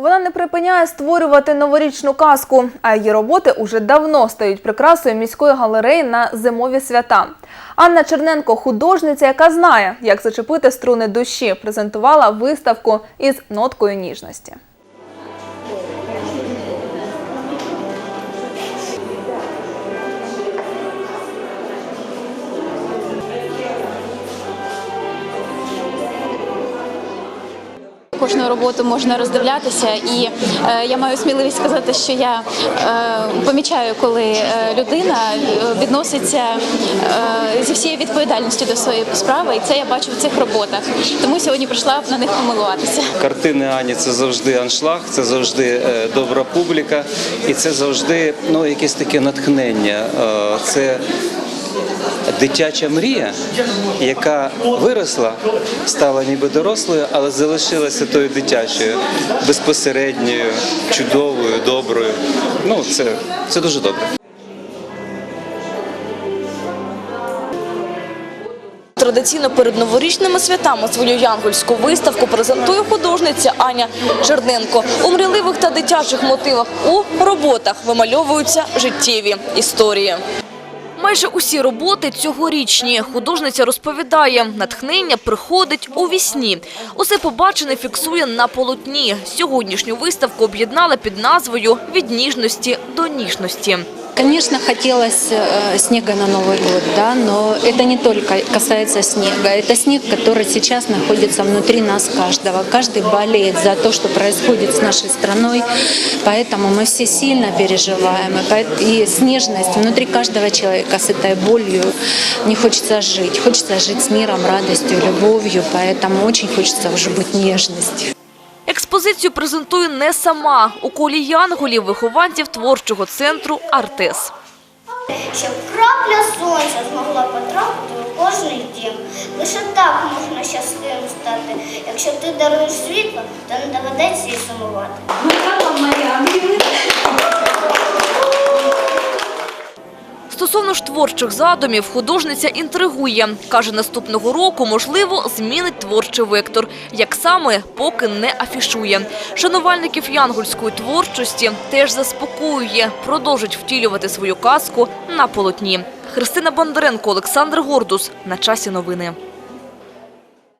Вона не припиняє створювати новорічну казку, а її роботи уже давно стають прикрасою міської галереї на зимові свята. Анна Черненко, художниця, яка знає, як зачепити струни душі, презентувала виставку із ноткою ніжності. Кожну роботу можна роздивлятися, і е, я маю сміливість сказати, що я е, помічаю, коли е, людина е, відноситься е, зі всією відповідальністю до своєї справи, і це я бачу в цих роботах. Тому сьогодні прийшла на них помилуватися. Картини Ані це завжди аншлаг, це завжди е, добра публіка, і це завжди ну, якесь таке натхнення. Це дитяча мрія, яка виросла, стала ніби дорослою, але залишилася тою дитячою, безпосередньою, чудовою, доброю. Ну, це, це дуже добре. Традиційно перед новорічними святами свою янгольську виставку презентує художниця Аня Черненко. У мрійливих та дитячих мотивах у роботах вимальовуються життєві історії. Майже усі роботи цьогорічні. Художниця розповідає, натхнення приходить у вісні. Усе побачене фіксує на полотні. Сьогоднішню виставку об'єднала під назвою «Від ніжності до ніжності». Конечно, хотелось э, снега на Новый год, да, но это не только касается снега. Это снег, который сейчас находится внутри нас каждого. Каждый болеет за то, что происходит с нашей страной, поэтому мы все сильно переживаем. И снежность внутри каждого человека с этой болью не хочется жить. Хочется жить с миром, радостью, любовью, поэтому очень хочется уже быть нежностью. Експозицію презентує не сама. У колі янголів вихованців творчого центру «Артес». щоб крапля сонця змогла потрапити у кожний дім. Лише так можна щасливим стати. Якщо ти даруєш світло, то не доведеться і сумувати. Стосовно ж творчих задумів, художниця інтригує. Каже, наступного року, можливо, змінить творчий вектор. Як саме, поки не афішує. Шанувальників янгольської творчості теж заспокоює. Продовжить втілювати свою казку на полотні. Христина Бондаренко, Олександр Гордус. На часі новини.